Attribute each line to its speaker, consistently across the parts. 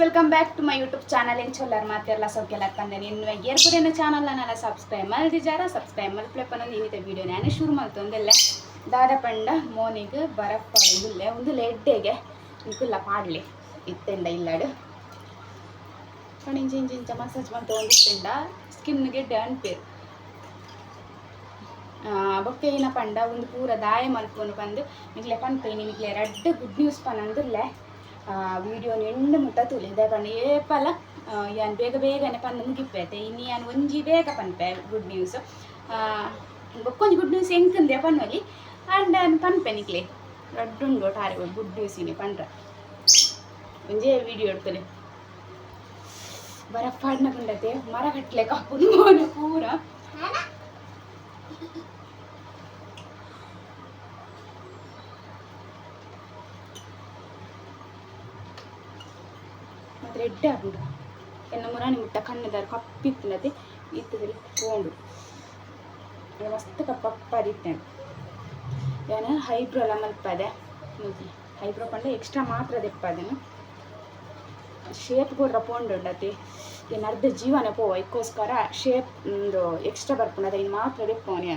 Speaker 1: Welcome back to my YouTube channel ಏನು ಚೊಲ್ಲರ್ ಮಾತೆಲ್ಲ ಸೌಖ್ಯಲ್ಲ ತಂದೆ. ಇನ್ನು ಏರ್ಪುರೇನ ಚಾನಲ್ ನಾನು ಸಬ್ಸ್ಕ್ರೈಬ್ ಮಾಡಿದಿಜಾರ ಸಬ್ಸ್ಕ್ರೈಬ್ ಮಲ್ಪ್ಲೆಪ್ಪ ಇನ್ನಿತ ವಿಡಿಯೋ ನಾನು ಶುರು ಮಾಡ್ತೊಂದೆಲ್ಲ ದಾದ ಪಂಡ ಮೋನಿಗೆ ಬರಪ್ಪಾಡು ಇಲ್ಲೇ ಒಂದು ಲೆಡ್ಡೆಗೆ ಇಲ್ಲ ಪಾಡ್ಲಿ. ಇತ್ತೆಂಡ ಇಲ್ಲಾಡು. ಪಣ ಇಂಚ ಇಂಚ ಮಸಾಜ್ ಮಾಡ್ತಾ ಒಂದಿತ್ತಿಂದ. ಸ್ಕಿನ್ ಗೆಡ್ಡೆ ಪೇರ್ ಬೊಕ್ಕೆ ಏನ ಪಂಡ ಒಂದು ಪೂರ ದಾಯ ಮಲ್ಪೊಂದು ಬಂದು ಮಿಗ್ಲೆ ಪನ್ಪೈ ನಿಮಗೆ ರಡ್ಡ್ ಗುಡ್ ನ್ಯೂಸ್ ಪನಂದುಲ್ಲೆ ವಿಡಿಯೋ ಎಂಡು ಮುಟ್ಟ ತುಲಿದೆ ಪಂಡ ಏಪಲ ಯಾನ್ ಬೇಗ ಬೇಗನೆ ಪಂದು ಮುಗಿಪ್ಪೈತೆ ಇನ್ನು ಯಾನ್ ಒಂಜಿ ಬೇಗ ಪನ್ಪೆ ಗುಡ್ ನ್ಯೂಸ್ ಬೊಕ್ಕೊಂಜಿ ಗುಡ್ ನ್ಯೂಸ್ ಎಂಕಂದೆ ಪನ್ನೊಲಿ ಅಂಡ್ ಅನ್ ಪನ್ಪೆ ನಿಕ್ಲೆ ರಡ್ಡುಂಡು ಟಾರೆ ಗುಡ್ ನ್ಯೂಸ್ ಇನಿ ಪಂಡ್ರ ಒಂಜೇ ವಿಡಿಯೋ ಎಡ್ತಲೆ ಬರಪಾಡ್ನ ಪಂಡತೆ ಮರ ಕಟ್ಲೆ ಕಪ್ಪು ಪೂರ ಮತ್ತೆ ರೆಡ್ ಆಗುಂಡು ಎನ್ನ ಮುರಾಣಿ ಮುಟ್ಟ ಕಣ್ಣದಾರು ಕಪ್ಪಿತ್ತಿನದೆ ಇತ್ತದಲ್ಲಿ ತಗೊಂಡು. ಮಸ್ತ್ ಕಪ್ಪಪ್ಪಾದಿತ್ತೇನೆ ಏನು? ಹೈಬ್ರೋ ಎಲ್ಲ ಮಲ್ಪದೆ ಹೈಬ್ರೋ ಪಂಡ ಎಕ್ಸ್ಟ್ರಾ ಮಾತ್ರ ದೆಪ್ಪದೇನು ಶೇಪ್ ಕೂಡ ಪೋಂಡು ಅದೇ? ಏನು ಅರ್ಧ ಜೀವನ ಪೋವ, ಇಕ್ಕೋಸ್ಕರ ಶೇಪ್ ಒಂದು ಎಕ್ಸ್ಟ್ರಾ ಬರ್ಕೊಂಡು ಅದೇ ಇನ್ನು ಮಾತ್ರ ದೆಪ್ಪವನಿ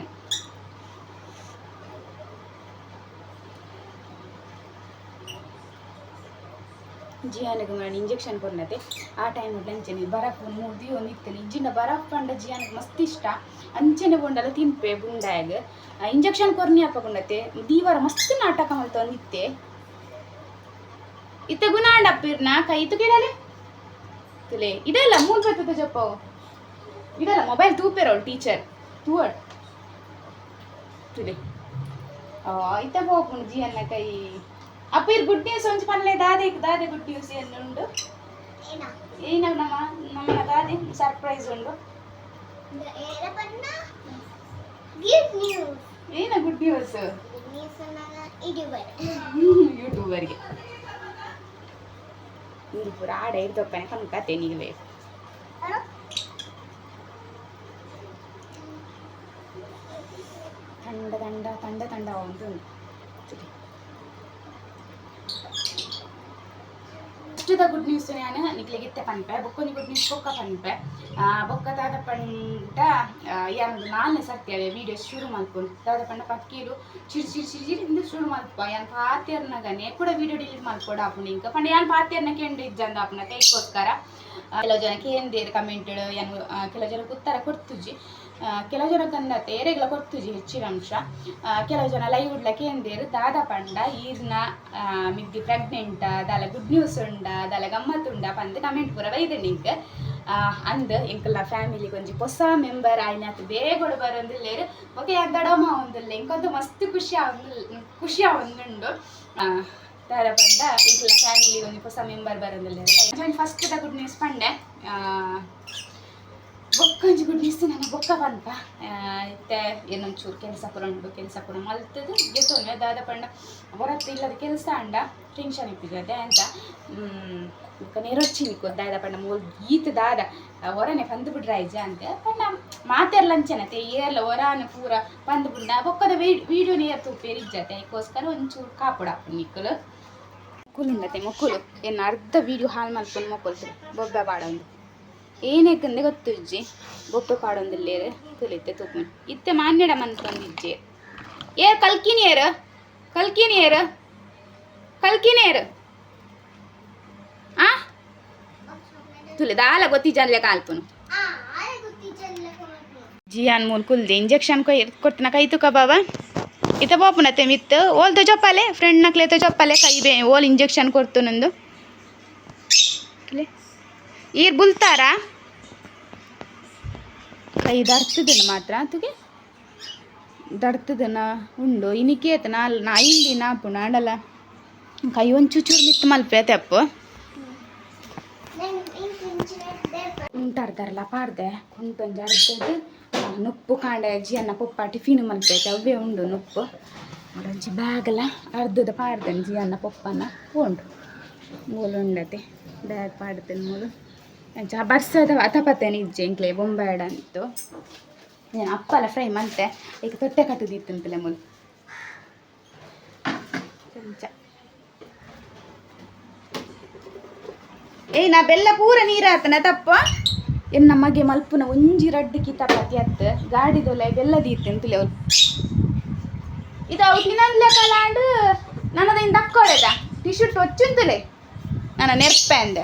Speaker 1: ಜಿಯಾನಿಗೆ ಮಾಡಿ ಇಂಜೆಕ್ಷನ್ ಕೊಡ್ನತೆ. ಆ ಟೈಮ್ ಅಂಚನೆ ಬರಫ್ ಮೂದಿ ಒಂದು ಇತ್ತನೆ ಇಜ್ಜಿನ ಬರಫ್ ಪಂಡ ಜಿಯಾನಿಗೆ ಮಸ್ತ್ ಇಷ್ಟ. ಅಂಚನೆ ಗೊಂಡಲ್ಲ ತಿನ್ಪೆ ಬುಂಡಾಗ ಇಂಜೆಕ್ಷನ್ ಕೊರ್ನಿ ಹಾಕೊಂಡತೆ ದೀವಾರ ಮಸ್ತ್ ನಾಟಕ ಮಲ್ತ ಒಂದಿತ್ತೆ ಇತ್ತೆ. ಗುಣ ಅಂಡಪ್ಪಿರ್ನ ಕೈ ತುಗಿಡಲೆ ತುಲೆ ಇದಲ್ಲ ಮೂಲ್ ಬರ್ತದ ಜಪ್ಪವು ಇದಲ್ಲ ಮೊಬೈಲ್ ತೂಪೇರವಳು ಟೀಚರ್ ತೂವಡ್ ತುಲೆ ಇತ್ತ ಹೋಗ್ಕೊಂಡು ಜಿಯನ್ನ ಕೈ. ಅಪ್ಪ ಇರ್ ಗುಡ್ ನ್ಯೂಸ್ ಒಂಚು ಪನ್ಲೆ ದಾದೆ ದಾದೆ ಗುಡ್ ನ್ಯೂಸ್ ಏನು ಉಂಡು ಏನ ನಮ್ಮ ನಮ್ಮ ದಾದೆ ಸರ್ಪ್ರೈಸ್ ಉಂಡು ಏನ ಗುಡ್ ನ್ಯೂಸ್ ಯೂಟ್ಯೂಬರ್ಗೆ ಇಂದು ಪೂರ ಆಡ ಇರ್ದೊಪ್ಪನೆ ಕಣ್ಣು ಕತೆ ನೀವೇ ತಂಡ ತಂಡ ತಂಡ ತಂಡ ಒಂದು ಉಂಟು ಫಸ್ಟ್ದ ಗುಡ್ ನ್ಯೂಸ್ ನಾನು ನಿಕ್ಲಿಗಿತ್ತೆ ಪನ್ಪೆ ಬೊಕ್ಕೊಂದು ಗುಡ್ ನ್ಯೂಸ್ ಬೊಕ್ಕ ಪನ್ಪೆ ಬೊಕ್ಕ ದಾದ ಪಂಡ ಯಾನದು ನಾಲ್ನೇ ಸರ್ತಿ ಅವೆ ವೀಡಿಯೋಸ್ ಶುರು ಮಾಡ್ಕೊಂಡು ದಾದ ಪಂಡ ಪಕ್ಕೀರು ಚಿರ್ ಚಿರ್ ಚಿರ್ ಚಿರ್ ಇಂದು ಶುರು ಮಾಡ್ಪ ಯಾನ್ ಪಾತ್ಯರ್ನಗನೆ ಕೂಡ ವಿಡಿಯೋ ಡಿಲೀಟ್ ಮಾಡ್ಕೊಡ ಆಪುಂಡು ಇಂಕ ಪಂಡ ಯಾನ್ ಪಾತ್ಯರ್ನ ಕೆಂಡು ಇಜ್ಜಂದ ಆಪುನ ಕೈಗೋಸ್ಕರ ಕೆಲವು ಜನ ಕೇಂದೇರು ಕಮೆಂಟ್ ಏನು ಕೆಲವು ಜನಕ್ಕೆ ಉತ್ತರ ಕೊಡ್ತುಜಿ ಜನ ಕಂದತೆ ಏರೆಗ್ಲ ಕೊಡ್ತುಜಿ ಹೆಚ್ಚಿನ ಅಂಶ. ಕೆಲ ಜನ ಲೈವ್ ಉಡ್ಲ ಕೇಂದ್ರ ದಾದ ಪಂಡ, ಈರ್ನ ಮಿದ್ದಿ ಪ್ರೆಗ್ನೆಂಟ್, ದಾಲ ಗುಡ್ ನ್ಯೂಸ್ ಉಂಡ, ದಾಲ ಗಮ್ಮತ್ ಉಂಡ ಪಂದ್ ಕಮೆಂಟ್ ಪೂರ ಬೈದೆ ನಿಂಗೆ. ಅಂದ್ ಇಂಕಲ್ಲ ಫ್ಯಾಮಿಲಿ ಒಂಜಿ ಹೊಸ ಮೆಂಬರ್ ಆಯ್ನಾತ್ ಬೇಗ ಬರೋದಿಲ್ಲೇರು. ಓಕೆ ದಡಮ ಒಂದಿಲ್ಲ ಇಂಕೊಂದು ಮಸ್ತ್ ಖುಷಿ ಆಗ್ ಖುಷಿ ಆಗೊಂದುಂಡು ದಾದ ಪಂಡ ಇಂಕಲ್ಲ ಫ್ಯಾಮಿಲಿ ಒಂಜಿ ಹೊಸ ಮೆಂಬರ್ ಬರೋದಿಲ್ಲೇರು. ಫಸ್ಟ್ ಗುಡ್ ನ್ಯೂಸ್ ಪಂಡೆ. ಬೊಕ್ಕೊಂಜಿ ಗುಡ್ ನ್ಯೂಸ್ ನನ್ನ ಬೊಕ್ಕ ಬಂತ ಇತ್ತೆ ಏನೊಂಚೂರು ಕೆಲಸ ಪುರ ಉಂಡು ಕೆಲಸ ಪುರ ಮಲ್ತದು ಗೆತ್ತೊಂದು ದಾದ ಪಂಡ ಹೊರತ್ತು ಇಲ್ಲದ ಕೆಲಸ ಅಂಡ ಟೆನ್ಷನ್ ಇಪ್ಪಿದೆ ಅಂತ ಬೊಕ್ಕ ನೆರೊಚ್ಚಿ ನಿಕ್ಕು ದಾದ ಪಂಡ ಮೂಲ್ ಗೀತ್ ದಾದ ಹೊರನೆ ಪಂದು ಬಿಡ್ರ ಐಜ ಅಂತ ಪಂಡ ಮಾತೆರ್ಲ ಅಂಚನತೆ ಏರ್ಲ ಹೊರಾನ ಪೂರ ಪಂದು ಬಿಡ್ಡ ಬೊಕ್ಕದ ವೀಡಿಯೋ ನೇರ್ ತುಪ್ಪೇರಿ ಇಜ್ಜತೆ ಅದಕ್ಕೋಸ್ಕರ ಒಂಚೂರು ಕಾಪುಡ ನಿಕ್ಕಲು ಮೊಕ್ಕುಲುಂಡತೆ ಮೊಕ್ಕುಲು ಏನು ಅರ್ಧ ವೀಡಿಯೋ ಹಾಳು ಮಾಡ್ಕೊಂಡು ಮೊಕ್ಕಲು ಬೊಬ್ಬೆ ಬಾಡ ಒಂದು ಏನಕ್ಕಂದೆ ಗೊತ್ತುಜ್ಜಿ ಬೊಪ್ಪೆ ಪಾಡೊಂದಿಲ್ಲೇರು ತುಲಿತೆ ತುಪ್ಪು ಇತ್ತೆ ಮಾನ್ಯಡ ಮನ್ಕೊಂಡಿಜ್ಜೆ ಏ, ಕಲ್ಕಿನಿಯರು ಕಲ್ಕಿನಿಯರು ಕಲ್ಕಿನಿಯರು. ಆ? ತುಲೆ ದಾಲ ಗೊತ್ತಿಜನ್ಲೆ ಕಾಲ್ಪುನು ಜಿ ಮೂಲ್ ಕುಲ್ದೆ ಇಂಜೆಕ್ಷನ್ ಕೊಯ್, ಕೊಟ್ಟಿನ ಕೈ ತುಕ ಬಾಬಾ ಇತ ಬೋಪುನತೆ ಮಿತ್ತು ಓಲ್ದು ಚೊಪ್ಪಲೆ ಫ್ರೆಂಡ್ ನಕ್ಲೆತ ಚೊಪ್ಪಲೆ ಕೈ ಬೇ, ಓಲ್ ಇಂಜೆಕ್ಷನ್ ಕೊಡ್ತು ನಂದು ಈರ್ ಬುಲ್ತಾರಾ? ಕೈ ದರ್ತದನ ಮಾತ್ರ ಆತುಗೆ? ದರ್ತದನ ಉಂಡು. ಇನಿಕೇತ ನಾಲ್ ನಾ ಇಲ್ಲಿ ನಾಪುಣ ಆಡಲ್ಲ ಕೈ ಚುಚೂರು ಮಿತ್ತು ಮಲ್ಪೆ ತೆಪ್ಪು ಉಂಟಾರ್ದಾರಲ್ಲ ಪಾಡ್ದೆ. ಕುಂಟೊಂಜಿ ಅರ್ಧದ್ದು ನುಪ್ಪು ಕಾಂಡೆ ಜಿಯನ್ನ ಪಪ್ಪ ಟಿಫಿನ್ ಮಲ್ಪೈತೆ ಅವೇ ಉಂಡು ನುಪ್ಪು. ಒಂಜಿ ಬ್ಯಾಗಲ ಅರ್ಧದ ಪಾಡ್ದೇನೆ ಜಿಯನ್ನ ಪಪ್ಪನ ಉಂಡು ಮೂಲು ಉಂಡತೆ. ಬ್ಯಾಗ್ ಪಾಡ್ತೇನೆ ಮೂಲು. ಎಂಚ ಬರ್ಸದ ಅತಪತ್ತೇನೆ ಇಜ್ಜೆ ಇಂಕ್ಲೆ ಬೊಂಬಾಡ ಅಂತು ಏನು ಅಪ್ಪಲ ಫ್ರೈ ಮಂತೆ ಈಗ ತೊಟ್ಟೆ ಕಟ್ಟುದಿತ್ತಂತಲೆ ಮುಲ್ ಚಮಚ ಏಯ್ ನಾ ಬೆಲ್ಲ ಪೂರ ನೀರಾತನ, ತಪ್ಪ. ಎನ್ನ ನಮಗೆ ಮಲ್ಪುನ ಒಂಜಿ ರಡ್ಡು ಕಿತಾಪತಿ ಅತ್ತ. ಗಾಡಿದೊಲೆ ಬೆಲ್ಲ ದೀತೆ ಅಂತಲೇ ಅವ್ರು. ಇದು ಅವ್ರು ತಿನ್ನಂದ್ಲೆ ಕಲಾಂಡು ನನ್ನದಿಂದ ಅಕ್ಕೊಳೆದ ಟಿ ಶರ್ಟ್ ಒಚ್ಚುಂತಲೇ? ನನ್ನ ನೆರ್ಪೆ ಅಂದೆ.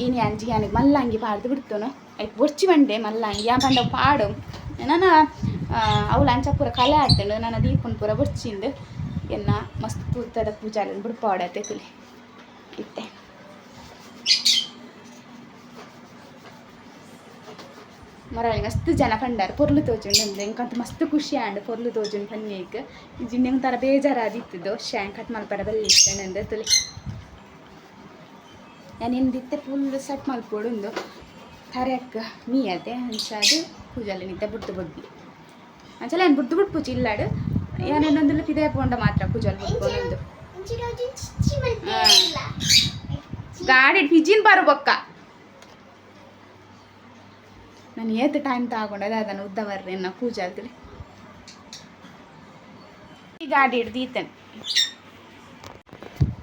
Speaker 1: ಇನಿ ಅಂಜಿ ನನಗೆ ಮಲ್ಲಂಗಿ ಪಾಡ್ದು ಬಿಡ್ತನು ಐಕ್ ಬೊರ್ಚಿ ಬಂಡೆ ಮಲ್ಲಂಗಿ ಯಾ ಬಂಡ ಪಾಡು ನನ್ನ ಅವಳು ಅಂಚ ಪೂರ ಕಲೆ ಆಡ್ತಂಡು ನನ್ನ ದೀಪನ್ ಪೂರ ಬೊರ್ಚಿಂದು ಎನ್ನ ಮಸ್ತ್ ತೂತದ ಪೂಜಾಲ ಬಿಡ್ಪಾಡತ್ತೆ ತುಲಿ ಇತ್ತೆ ಮರಳಿ ಮಸ್ತ್ ಜನ ಪಂಡಾರ ಪೊರ್ಲು ತೋಜುಂಡು ಅಂದ್ರೆ ಇಂಕಂತ ಮಸ್ತ್ ಖುಷಿ ಆಂಡು ಪೊರ್ಲು ತೋಜುಂಡು ಪನ್ಯೇಕ್ ಜಿಂಡೆ ಒಂಥರ ಬೇಜಾರಾದಿತ್ತು ಶ್ಯಾಂಕ್ ಕಟ್ ಮಲ್ಪರ ಬಲ್ಲಿ ಇತ್ತೆ ಅಂದ್ರೆ ತುಲಿ ನಾನು ದಿತ್ತೆ ಫುಲ್ ಸೆಟ್ ಮಲ್ಪೋಡು ಒಂದು ತರಕ್ಕ ಮೀಯತೆ ಅಂಚಾದು ಪೂಜಾಲಿ ನಿಂತೆ ಬುಡ್ದು ಬುಡ್ಡಿ ಅಂಚಲ್ಲ ಏನು ಬುಡ್ದು ಬುಡ್ ಪೂಜೆ ಇಲ್ಲಾಡು ಏನೇನೊಂದು ಪಿದೆ ಪೋಂಡ ಮಾತ್ರ ಪೂಜಾಲಿ ಬುಡ್ಕೊಂಡು ಗಾಡಿ ಪಿಜಿನ್ ಬಾರು ಬೊಕ್ಕ ನಾನು ಏತ ಟೈಮ್ ತಗೊಂಡದ ಅದನ್ನು ಉದ್ದ ಬರ್ರಿ ನಾ ಪೂಜೆ ಆಗ್ತದೆ ಈ ಗಾಡಿ ಹಿಡ್ದು ಈತನ್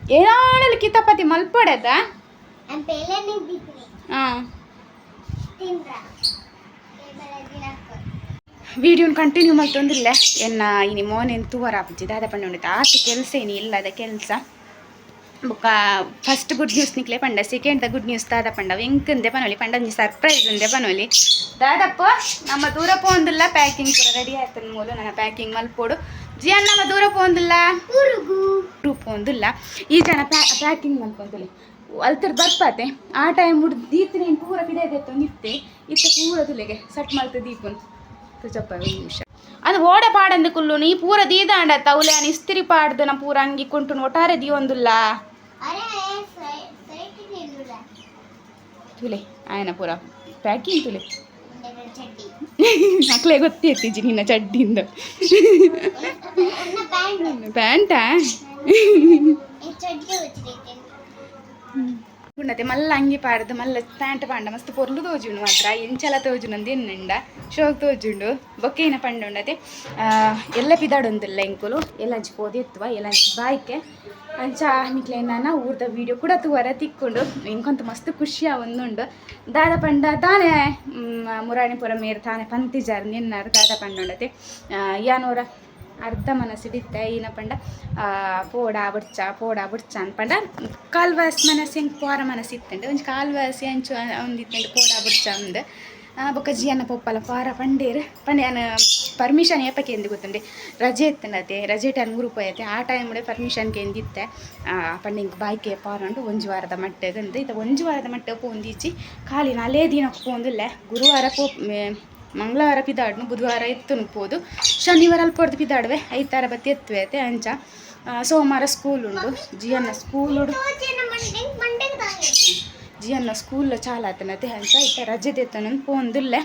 Speaker 1: ಕಿತ್ತಪ್ಪತಿ ಕಿತಾಪತಿ ಮಲ್ಪಡದ ವಿಡಿಯೋನ ಕಂಟಿನ್ಯೂ ಮಾಡ್ತೊಂದಿಲ್ಲ ಎನ್ನ ಇನಿ ಮೋನೆನ್ ತೂವರ ಆಪುಜಿ ದಾದ ಪಂಡ ಉಂಡಿತ ಆತ ಕೆಲಸ ಏನಿ ಇಲ್ಲದ ಕೆಲಸ. ಬೊಕ್ಕ ಫಸ್ಟ್ ಗುಡ್ ನ್ಯೂಸ್ ನಿಕ್ಲೆ ಪಂಡ ಸೆಕೆಂಡ್ ದ ಗುಡ್ ನ್ಯೂಸ್ ದಾದ ಪಂಡ ಎಂಕಂದೆ ಪನೋಲಿ ಪಂಡ ಒಂಜಿ ಸರ್ಪ್ರೈಸ್ ಉಂದೆ ಪನೊಲಿ. ದಾದಪ್ಪ ನಮ್ಮ ದೂರ ಪೋಂದಿಲ್ಲ ಪ್ಯಾಕಿಂಗ್ ಪೂರ ರೆಡಿ ಆಯ್ತದ ಮೂಲು ನನ್ನ ಪ್ಯಾಕಿಂಗ್ ಮಲ್ಪೋಡು. ಜಿಯನ್ ನಮ್ಮ ದೂರ ಪೋಂದಿಲ್ಲ? ಟೂ ಪೋಂದಿಲ್ಲ. ಈ ಜನ ಪ್ಯಾಕಿಂಗ್ ಮಲ್ಕೊಂತಲಿ. ಅಲ್ತರ ಬರ್ಪಾತೆ ಆ ಟೈಮ್ ಹುಡ್ದು ನೀನು ಪೂರ ಪಿಡಿಯದೆತ್ತು ನಿತ್ತೆ ಇತ್ತ. ಪೂರ ತುಲೆಗೆ ಸಟ್ ಮಲ್ತ ದೀಪನ್ ಚಪ್ಪ ಒಂದು ನಿಮಿಷ. ಅದು ಓಡ ಪಾಡಂದು ಕುಲ್ಲು ನೀ ಪೂರ ದೀದಾಂಡ ತೌಲೆ ಅನ್ ಇಸ್ತ್ರಿ ಪಾಡ್ದು ನಾ ಪೂರ ಅಂಗಿ ಕುಂಟು ಒಟ್ಟಾರೆ ದೀವೊಂದುಲ್ಲ. ತುಲೆ ಆಯನ ಪೂರ. ಪ್ಯಾಕಿಂಗ್ ತುಲೆ. ಮಕ್ಳೇ ಗೊತ್ತಿರ್ತಿಜಿ ನಿನ್ನ ಚಡ್ಡಿಂದ. ಪ್ಯಾಂಟಾ. ಉನ್ನತೆ ಮಲ್ಲ ಅಂಗಿ ಪಾಡ್ದು, ಮಲ್ಲ ಪ್ಯಾಂಟ್ ಪಾಂಡ, ಮಸ್ತ್ ಪೊರ್ಲು ತೋಜುಂಡು ಮಾತ್ರ. ಎಂಚಲ ತೋಜುಂಡು ಅಂದು ಎನ್ನುಂಡ. ಶೋಕ್ ತೋಜುಂಡು. ಬೊಕ್ಕೇನ ಪಂಡ ಉಂಡತೆ ಎಲ್ಲ ಪಿದಾಡೊಂದಿಲ್ಲ ಎಂಕುಲು ಎಲ್ಲಂಚಿ ಪೋದಿ ಎತ್ತುವ ಎಲ್ಲಂಚಿ ಬಾಯ್ಕೆ ಅಂಚ ನಿಕ್ಲೆ ನಾನು ಊರ್ದ ವೀಡಿಯೋ ಕೂಡ ತೂವರ ತಿಕ್ಕೊಂಡು. ಇಂಕೊಂತ ಮಸ್ತ್ ಖುಷಿ ಒಂದುಂಡು ದಾದ ಪಂಡ ತಾನೇ ಮುರಾಣಿಪುರ ಮೇರ್ ತಾನೇ ಪಂತಿಜಾರ್ ನಿನ್ನಾರು ದಾದ ಪಂಡ ಉಂಡತೆ ಯಾನೂರ ಅರ್ಧ ಮನಸ್ಸಿಡಿತ್ತೆ, ಈನ ಪಂಡ ಪೋಡ ಬುಡ್ಚ ಪೋಡ ಬುಡ್ಚ ಅನ್ಪಂಡ ಕಾಲ್ವಾಸ್ ಮನಸ್ಸು ಹೆಂಗೆ ಪೋರ ಮನಸ್ಸು ಒಂದು ಒಂಜಿ ಕಾಲ್ವಾಸಿ ಅಂಚು ಒಂದಿತ್ತಂಡು ಪೋಡ ಬುಡ್ಚ ಅಂದು. ಬೊಕ್ಕ ಜಿಯನ್ನ ಪೊಪ್ಪಲ ಪಾರ ಪಂಡೇರು. ಪಂಡೆ ನಾನು ಪರ್ಮಿಷನ್ ಏಪಕ್ಕೆ ಎಂದು ಗೊತ್ತುಂಡೆ? ರಜೆ ಇತ್ತಂಡತೆ, ರಜೆ ಟೈಮ್ ಗ್ರೂಪ್ ಐತೆ. ಆ ಟೈಮ್ಡೆ ಪರ್ಮಿಷನ್ಗೆ ಎಂದಿತ್ತೆ? ಪಂಡೆ ಹಿಂಗೆ ಬಾಯ್ಕೆ ಪಾರಂಡು ಒಂಜಿ ವಾರದ ಮಟ್ಟಗೆ ಇದು ಇತ್ತ ಒಂಜಿ ವಾರದ ಮಟ್ಟ ಪೋಂದಿಚ್ಚಿ ಖಾಲಿ ನಾಲೇ ದಿನ ಪೋಂದಿಲ್ಲ. ಗುರುವಾರ ಪೋ ಮಂಗಳವಾರ ಪಿದಾಡ್ನು, ಬುಧವಾರ ಎತ್ತುನು ಪೋದು ಶನಿವಾರ ಅಲ್ಲಿ ಪಡೆದು ಪಿದಾಡುವೆ. ಐತಾರ ಬತ್ತಿ ಎತ್ತುವೆ ಅಂಚ. ಸೋಮವಾರ ಸ್ಕೂಲ್ ಉಂಡು. ಜಿಯನ್ನ ಸ್ಕೂಲ್ ಉಡು. ಜಿಯನ್ನ ಸ್ಕೂಲ್ ಚಾಲಾತನತೆ ಅಂಚ. ಇತ್ತ ರಜೆ ತೆತ್ತನು, ಪೋಂದುಲ್ಲೆ.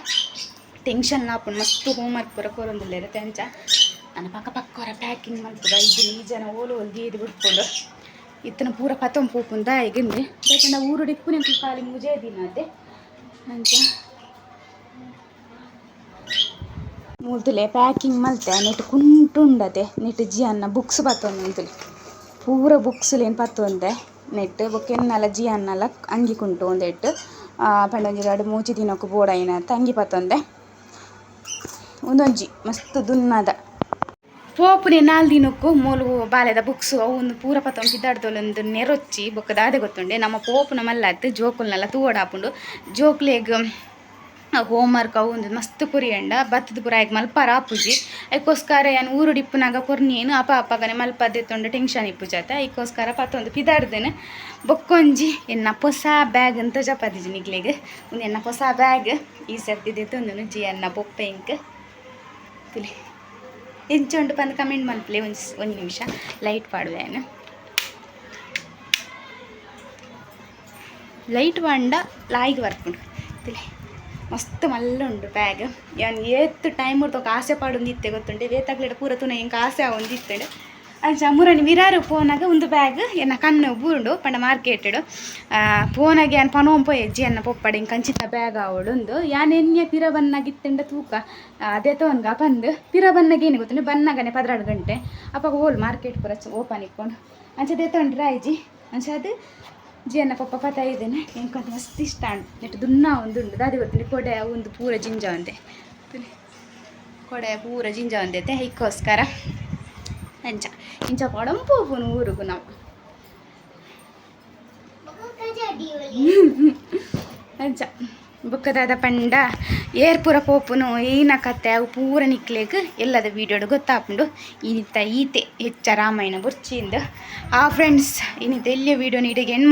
Speaker 1: ಟೆನ್ಷನ್ ಲಾಪುಂಡು ಮಸ್ತ್ ಹೋಮ್ವರ್ಕ್ ಪೂರ ಕೊರೊಂದಿಲ್ಲ ಇರತ್ತೆ ಅಂಚ. ನನ್ನ ಪಕ್ಕ ಪಕ್ಕ ಹೊರ ಪ್ಯಾಕಿಂಗ್ ಮಾಡ್ತದೆ, ಐದು ಈ ಜನ ಓಲು ಓಲ್ ಗೀದು ಬಿಟ್ಕೊಂಡು. ಇತ್ತನ ಪೂರ ಪತಂ ಪೂಪುಂದ ಈಗಿಂದು ಯಾಕಂದ್ರೆ ಊರು ಡಿಪ್ಪು ನಿಂತು ಖಾಲಿ ಮುಜೆ ದಿನ ಅದೇ ಅಂಚ. ಮೂಲ್ತುಲೆ ಪ್ಯಾಕಿಂಗ್ ಮಲ್ತೆ, ನೆಟ್ ಕುಂಟುಂಡತೆ, ನೆಟ್ ಜಿಯನ್ನ ಬುಕ್ಸ್ ಬತ್ತೊಂದು ಮುದುಲೆ ಪೂರ ಬುಕ್ಸ್ ಏನು ಪತ್ತೊಂದೆ, ನೆಟ್ ಬೊಕ್ಕೆನ್ನಲ ಜಿಯನ್ನಲ ಅಂಗಿ ಕುಂಟು ಒಂದೆಟ್ ಪಂಡೊಂಜಿ ಎರಡು ಮೂಜಿ ದಿನಕ್ಕೂ ಬೋಡಾಯಿನ ಐನ ಅಂಗಿ ಪತ್ತೊಂದೆ. ಒಂದೊಂಜಿ ಮಸ್ತ್ ದುನ್ನದ. ಪೋಪುನೆ ನಾಲ್ ದಿನಕ್ಕೂ ಮೂಲು ಬಾಲೆದ ಬುಕ್ಸ್ ಅವು ಒಂದು ಪೂರ ಪತ್ತೊಂದು ಸಿದ್ದಾಡ್ದೊಲೊಂದು ನೆರೊಚ್ಚಿ ಬೊಕ್ಕ ದಾದೆ ಗೊತ್ತುಂಡೆ. ನಮ್ಮ ಪೋಪುನ ಮಲ್ಲತ್ತು ಜೋಕುಲ್ನೆಲ್ಲ ತೂವಡಾಪುಂಡು ಜೋಕ್ಲೆಗ್ ಹೋಮ್ವರ್ಕ್ ಅವು ಒಂದು ಮಸ್ತ್ ಕುರಿಯಂಡ ಬತ್ತದ ಪೂರ ಆಯ್ಕೆ ಮಲ್ಪಾರ ಆಪುಜಿ ಅದಕ್ಕೋಸ್ಕರ ಏನು ಊರು ಕೊರ್ನಿ ಕೊರ್ನೇನು ಅಪ ಅಪ್ಪಗನೆ ಮಲ್ಪದೆ ತೊಂಡು ಟೆನ್ಷನ್ ಇಪ್ಪುಜಾತೆ ಅದಕ್ಕೋಸ್ಕರ ಪತ್ತೊಂದು ಪಿದಾಡ್ದೇನೆ. ಬೊಕ್ಕೊಂಜಿ ಎನ್ನ ಹೊಸ ಬ್ಯಾಗ್ ಅಂತ ಜಪಾದಿಜಿ ನಿಗ್ಲಿಗೆ. ಒಂದು ಎನ್ನ ಹೊಸ ಬ್ಯಾಗ್, ಈ ಸರ್ತಿದೆ ತಂದು ಜಿ ಅನ್ನ ಬೊಪ್ಪೆ ಇಂಕ್. ತುಲಿ ಎಂಚುಂಡು ಬಂದು ಕಮೆಂಟ್ ಮಲ್ಪಲೆ ಒಂದು ಒಂದು ನಿಮಿಷ. ಲೈಟ್ ಪಾಡುವೇನು ಲೈಟ್ ಬಂಡ ಲಾಯಿಗೆ ಬರ್ಕೊಂಡು ತಿಳಿ ಮಸ್ತ್ ಮಲ್ಲ ಉಂಡು ಬ್ಯಾಗ್ ಯಾನ್ ಏತ್ ಟೈಮ್ ಹೊಡ್ತೋಕ ಆಸೆ ಪಾಡೊಂದಿತ್ತೆ ಗೊತ್ತುಂಡೆ ವೇತಾಗ್ಲಿಡ ಪೂರ ತುನ ಹಿಂಗೆ ಆಸೆ ಒಂದಿತ್ತೆ ಅಂಚ ಮುರನಿ ವಿರಾರು ಪೋನಾಗ ಒಂದು ಬ್ಯಾಗ್ ಎನ್ನ ಕಣ್ಣು ಬೂಂಡು ಪಂಡ ಮಾರ್ಕೆಟ್ ಪೋನಾಗೆ ಯಾನ್ ಪನೋಂ ಪೋಯ್ ಎಜ್ಜಿ ಅನ್ನ ಪೊಪ್ಪಡೆ, ಹಿಂಗೆ ಕಂಚಿತ ಬ್ಯಾಗ್ ಒಂದು ಯಾನ್ ಎನ್ನೆ ಪಿರ ಬನ್ನಾಗಿತ್ತೆಂಡ ತೂಕ ಅದೇ ತೋನ್ಗ ಬಂದು ಪಿರ ಬನ್ನಾಗ ಏನು ಗೊತ್ತುಂಡು ಬನ್ನಾಗನೆ ಪದ್ರಾಡು ಗಂಟೆ. ಅಪ್ಪ ಹೋಲ್ ಮಾರ್ಕೆಟ್ ಪೂರ ಓಪನ್ ಇಕ್ಕೊಂಡು ಅಂಚೆ ತೊಂಡ್ರೆ ಆಯ್ಜಿ ಅಂಚಾದ ಜಿಯನ್ನ ಪಪ್ಪ ಪತಾ ಇದ್ದೇನೆ ಎಂಕಂತ ಮಸ್ತ್ ಇಷ್ಟ ನೆಟ್ಟು ದುನ್ನ ಒಂದು ಉಂಡು ದಾದಿ ಬರ್ತೀನಿ ಕೊಡೆ ಒಂದು ಪೂರ ಜಿಂಜ ಒಂದೆ. ಕೊಡೆ ಪೂರ ಜಿಂಜ ಒಂದೈತೆ ಇದಕ್ಕೋಸ್ಕರ ಅಂಚ ಇಂಚ ಕೊಡಂಪು ಹೋಗುನು ಊರಿಗೂ ನಾವು. ಅಂಚ ಬುಕ್ಕದಾದ ಪಂಡ ಏರ್ ಪೂರ ಪೋಪುನು ಏನ ಕತೆ ಅವು ಪೂರ ನಿಕ್ಲೇಗ್ ಎಲ್ಲದ ವೀಡಿಯೋಡು ಗೊತ್ತಾಪುಂಡು. ಇನಿತ್ತ ಈತೆ ಹೆಚ್ಚ ರಾಮಾಯಣ ಬುರ್ಚಿಂದು. ಆ ಫ್ರೆಂಡ್ಸ್ ಇನಿತ ಎಲ್ಲಿಯ ವೀಡಿಯೋ ನೀಡಿಗೆ ಏನು